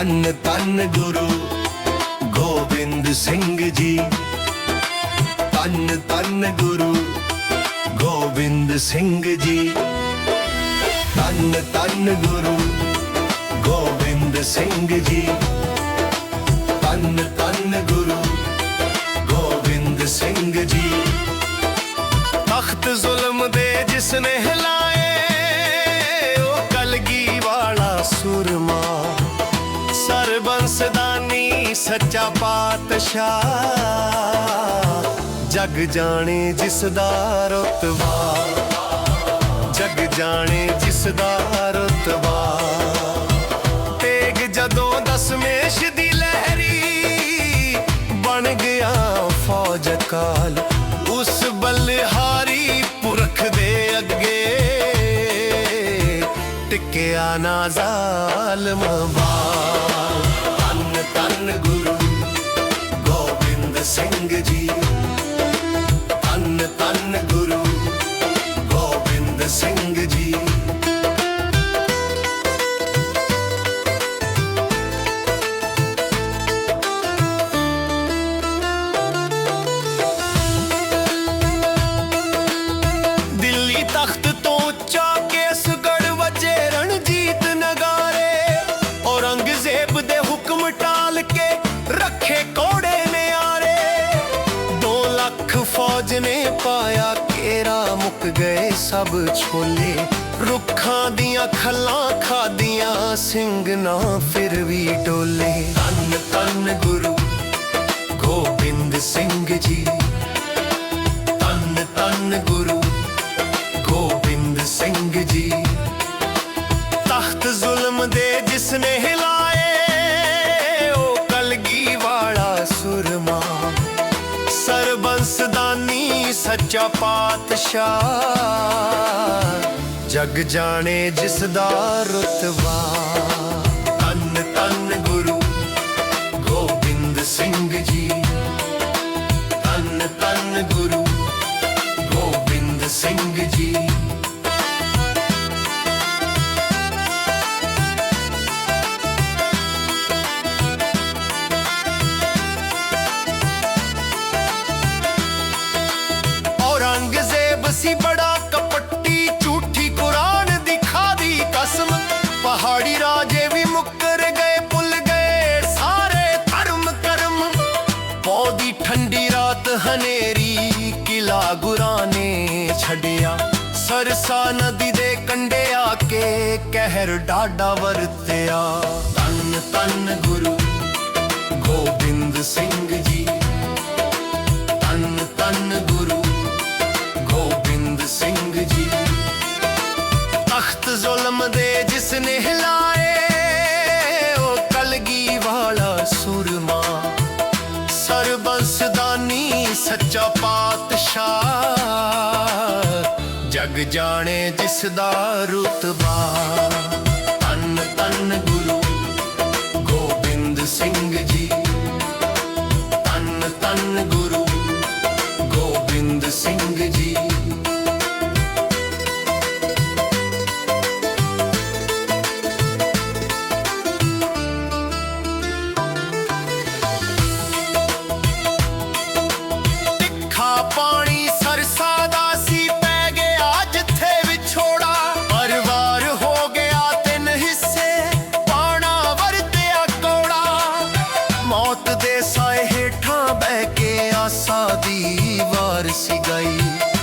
ਤਨ ਤਨ ਗੁਰੂ ਗੋਬਿੰਦ ਸਿੰਘ ਜੀ। ਧੰਨ ਧੰਨ ਗੁਰੂ ਗੋਬਿੰਦ ਸਿੰਘ ਜੀ। ਧੰਨ ਤਨ ਗੁਰੂ ਗੋਬਿੰਦ ਸਿੰਘ ਜੀ। ਤਨ ਸਰਬੰਸਦਾਨੀ ਸੱਚਾ ਪਾਤਸ਼ਾਹ। ਜਗ ਜਾਣੇ ਜਿਸ ਦਾ ਰਤਬਾ। ਜਗ ਜਾਣੇ ਜਿਸ ਦਾ ਰਤਬਾ। ਤੇਗ ਜਦੋਂ ਦਸਮੇਸ਼ ਦੀ ਲਹਿਰੀ ਬਣ ਗਿਆ ਫੌਜ ਕਾਲ, ਉਸ ਬਲਿਹਾਰੀ ਪੁਰਖ ਦੇ ਅੱਗੇ। ਟਿਕਿਆ ਨਾ ਜ਼ਾਲਮ ਗਏ ਸਭ ਛੋਲੇ। ਰੁੱਖਾਂ ਦੀਆਂ ਖੱਲਾਂ ਖਾਦੀਆਂ ਸਿੰਘ ਨਾ ਫਿਰ ਵੀ ਡੋਲੇ। ਤਨ ਤਨ ਗੁਰੂ ਗੋਬਿੰਦ ਸਰਬੰਸਦਾਨੀ ਪਾਤਸ਼ਾਹ। ਜਗ ਜਾਣੇ ਜਿਸ ਦਾ ਰਤਬਾ। ਤਨ ਤਨ ਗੁਰੂ ਗੋਬਿੰਦ ਸਿੰਘ ਜੀ। ਤਨ ਤਨ ਗੁਰੂ ਗੋਬਿੰਦ ਸਿੰਘ ਜੀ। ਸੀ ਬੜਾ ਕਪੱਟੀ, ਝੂਠੀ ਕੁਰਾਨ ਦਿਖਾ ਦੀ ਕਸਮ। ਪਹਾੜੀ ਰਾਜੇ ਵੀ ਮੁੱਕਰ ਗਏ, ਭੁੱਲ ਗਏ ਸਾਰੇ ਧਰਮ ਕਰਮ। ਪੌਦੀ ਠੰਡੀ ਰਾਤ ਹਨੇਰੀ, ਕਿਲਾ ਗੁਰਾਂ ਨੇ ਛੱਡਿਆ। ਸਰਸਾ ਨਦੀ ਦੇ ਕੰਢੇ ਆ ਕੇ ਕਹਿਰ ਡਾਡਾ ਵਰਤਿਆ। ਤਨ ਤਨ ਗੁਰੂ ਗੋਬਿੰਦ ਸਿੰਘ ਜੀ। ਤਨ ਤਨ ਗੁਰੂ ਤਖਤ ਜ਼ੁਲਮ ਦੇ ਜਿਸ ਨੇ ਹਿਲਾਏ, ਉਹ ਕਲਗੀ ਵਾਲਾ ਸੁਰਮਾ। ਸਰਬੰਸਦਾਨੀ ਸੱਚਾ ਪਾਤਸ਼ਾਹ, ਜਗ ਜਾਣੇ ਜਿਸ ਦਾ ਰਤਬਾ। ਤਨ ਤਨ ਗੁਰੂ ਗੋਬਿੰਦ ਸਿੰਘ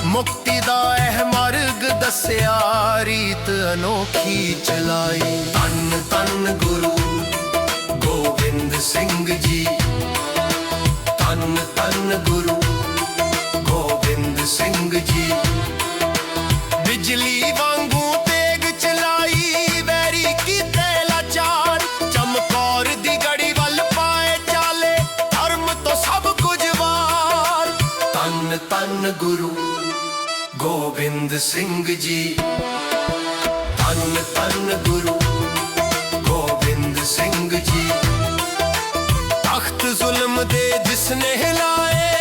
ਮੁਕਤੀ ਦਾ ਇਹ ਮਾਰਗ ਦੱਸਿਆ, ਰੀਤ ਅਨੋਖੀ ਚਲਾਈ। ਤਨ ਤਨ ਗੁਰੂ ਗੋਬਿੰਦ ਸਿੰਘ ਜੀ। ਤਨ ਤਨ ਗੁਰੂ ਗੋਬਿੰਦ ਸਿੰਘ ਜੀ। ਬਿਜਲੀ ਵਾਂਗੂ ਤੇਗ ਚਲਾਈ, ਵੈਰੀ ਕੀਤੇ ਲਾਚਾਰ। ਚਮਕੌਰ ਦੀ ਗੜੀ ਵੱਲ ਪਾਏ ਚਾਲੇ, ਧਰਮ ਤੋਂ ਸਭ ਕੁਝ ਵਾਰ। ਤਨ ਤਨ ਗੁਰੂ ਗੋਬਿੰਦ ਸਿੰਘ ਜੀ। ਤਨ ਤਨ ਗੁਰੂ ਗੋਬਿੰਦ ਸਿੰਘ ਜੀ। ਤਖਤ ਜ਼ੁਲਮ ਦੇ ਜਿਸ ਨੇ ਹਿਲਾਏ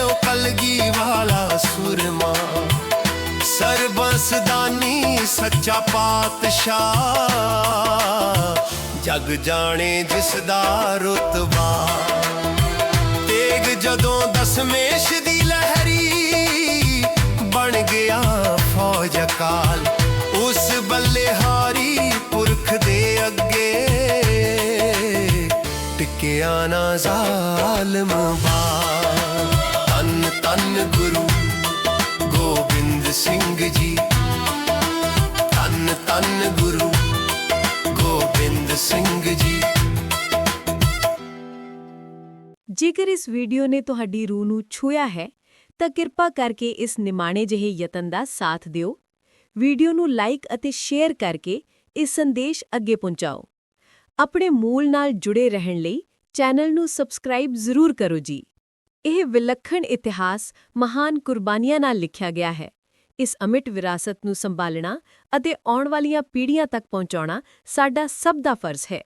ਉਹ ਕਲਗੀ ਵਾਲਾ ਸੁਰਮਾ। ਸਰਬੰਸਦਾਨੀ ਸੱਚਾ ਪਾਤਸ਼ਾਹ। ਜਗ ਜਾਣੇ ਜਿਸ ਦਾ ਰੁਤਬਾ। ਤੇਗ ਜਦੋਂ ਦਸਮੇਸ਼ ਦੀ ਜਕਾਲ, ਉਸ ਬੱਲੇਹਾਰੀ ਪੁਰਖ ਦੇ ਅੱਗੇ ਟਿਕਿਆ ਨਾ ਜ਼ਾਲਮ ਬਾਲ ਤਨ ਤਨ ਗੁਰੂ ਗੋਬਿੰਦ ਸਿੰਘ ਜੀ। ਤਨ ਤਨ ਗੁਰੂ ਗੋਬਿੰਦ ਸਿੰਘ ਜੀ। ਜੇਕਰ ਇਸ ਵੀਡੀਓ ਨੇ ਤੁਹਾਡੀ ਰੂਹ ਨੂੰ ਛੂਇਆ ਹੈ, ਤਾਂ ਕਿਰਪਾ ਕਰਕੇ ਇਸ ਨਿਮਾਣੇ ਜਿਹੇ ਯਤਨ ਦਾ ਸਾਥ ਦਿਓ। ਵੀਡੀਓ ਨੂੰ ਲਾਈਕ ਅਤੇ ਸ਼ੇਅਰ ਕਰਕੇ ਇਸ ਸੰਦੇਸ਼ ਅੱਗੇ ਪਹੁੰਚਾਓ। ਆਪਣੇ ਮੂਲ ਨਾਲ ਜੁੜੇ ਰਹਿਣ ਲਈ ਚੈਨਲ ਨੂੰ ਸਬਸਕ੍ਰਾਈਬ ਜ਼ਰੂਰ ਕਰੋ ਜੀ। ਇਹ ਵਿਲੱਖਣ ਇਤਿਹਾਸ ਮਹਾਨ ਕੁਰਬਾਨੀਆਂ ਨਾਲ ਲਿਖਿਆ ਗਿਆ ਹੈ। ਇਸ ਅਮਿਟ ਵਿਰਾਸਤ ਨੂੰ ਸੰਭਾਲਣਾ ਅਤੇ ਆਉਣ ਵਾਲੀਆਂ ਪੀੜ੍ਹੀਆਂ ਤੱਕ ਪਹੁੰਚਾਉਣਾ ਸਾਡਾ ਸਭ ਦਾ ਫਰਜ਼ ਹੈ।